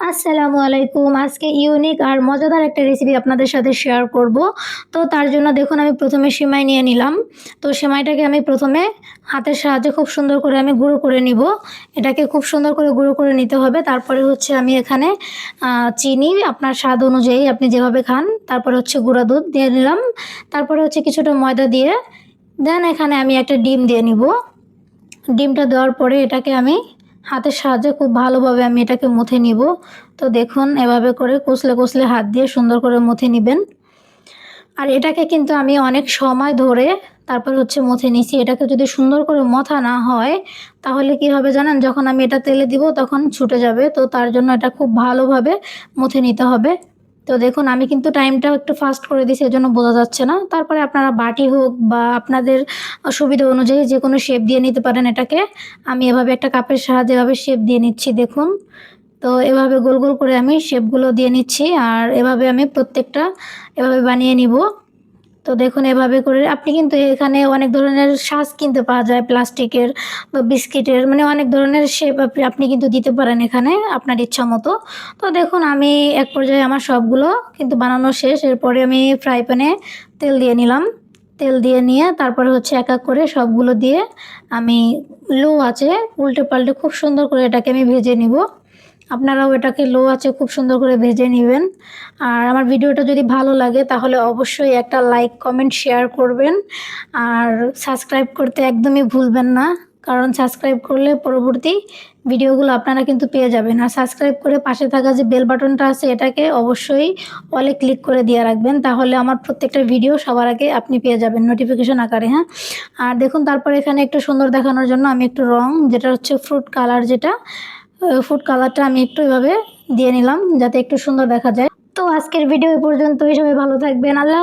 আসসালামু আলাইকুম। আজকে ইউনিক আর মজাদার একটা রেসিপি আপনাদের সাথে শেয়ার করব। তো তার জন্য দেখুন, আমি প্রথমে সেমাই নিয়ে নিলাম। তো সেমাইটাকে আমি প্রথমে হাতের সাহায্যে খুব সুন্দর করে আমি গুঁড়ো করে নিব। এটাকে খুব সুন্দর করে গুঁড়ো করে নিতে হবে। তারপরে হচ্ছে আমি এখানে চিনি আপনার স্বাদ অনুযায়ী আপনি যেভাবে খান, তারপরে হচ্ছে গুঁড়া দুধ দিয়ে নিলাম। তারপরে হচ্ছে কিছুটা ময়দা দিয়ে দেন এখানে আমি একটা ডিম দিয়ে নিব। ডিমটা দেওয়ার পরে এটাকে আমি হাতের সাহায্যে খুব ভালোভাবে আমি এটাকে মুথে নিব। তো দেখুন, এভাবে করে কষলে কষলে হাত দিয়ে সুন্দর করে মুথে নেবেন। আর এটাকে কিন্তু আমি অনেক সময় ধরে তারপর হচ্ছে মুথে নিছি। এটাকে যদি সুন্দর করে মথা না হয়, তাহলে কি হবে জানেন? যখন আমি এটা তেলে দিব, তখন ছুটে যাবে। তো তার জন্য এটা খুব ভালোভাবে মুথে নিতে হবে। তো দেখুন, আমি কিন্তু টাইমটা একটু ফাস্ট করে দিছি জন্য বোঝা যাচ্ছে না। তারপরে আপনারা বাটি হোক বা আপনাদের সুবিধা অনুযায়ী যে কোনো শেপ দিয়ে নিতে পারেন এটাকে। আমি এভাবে একটা কাপের সাহায্যে এভাবে শেপ দিয়ে নিচ্ছি, দেখুন। তো এভাবে গোল গোল করে আমি শেপগুলো দিয়ে নিচ্ছি, আর এভাবে আমি প্রত্যেকটা এভাবে বানিয়ে নিব। তো দেখুন, এভাবে করে আপনি কিন্তু এখানে অনেক ধরনের শ্বাস কিনতে পাওয়া যায়, প্লাস্টিকের বা বিস্কিটের মানে অনেক ধরনের শেপ আপনি কিন্তু দিতে পারেন এখানে আপনার ইচ্ছা মতো। তো দেখুন, আমি এক পর্যায়ে আমার সবগুলো কিন্তু বানানো শেষ, এরপরে আমি ফ্রাই প্যানে তেল দিয়ে নিলাম। তেল দিয়ে নিয়ে তারপরে হচ্ছে এক এক করে সবগুলো দিয়ে আমি লো আছে উল্টে পাল্টে খুব সুন্দর করে এটাকে আমি ভেজে নিব। আপনারাও এটাকে লো আছে খুব সুন্দর করে ভেজে নেবেন। আর আমার ভিডিওটা যদি ভালো লাগে, তাহলে অবশ্যই একটা লাইক কমেন্ট শেয়ার করবেন। আর সাবস্ক্রাইব করতে একদমই ভুলবেন না, কারণ সাবস্ক্রাইব করলে পরবর্তী ভিডিওগুলো আপনারা কিন্তু পেয়ে যাবেন। আর সাবস্ক্রাইব করে পাশে থাকা যে বেল বাটনটা আছে, এটাকে অবশ্যই অলে ক্লিক করে দিয়ে রাখবেন। তাহলে আমার প্রত্যেকটা ভিডিও সবার আগে আপনি পেয়ে যাবেন নোটিফিকেশন আকারে হ্যাঁ? আর দেখুন, তারপরে এখানে একটু সুন্দর দেখানোর জন্য আমি একটু রং, যেটা হচ্ছে ফ্রুট কালার যেটা ফুড কালারটা আমি একটু এভাবে দিয়ে নিলাম যাতে একটু সুন্দর দেখা যায়। তো আজকের ভিডিও এ পর্যন্তই, সবাই ভালো থাকবেন। আল্লাহ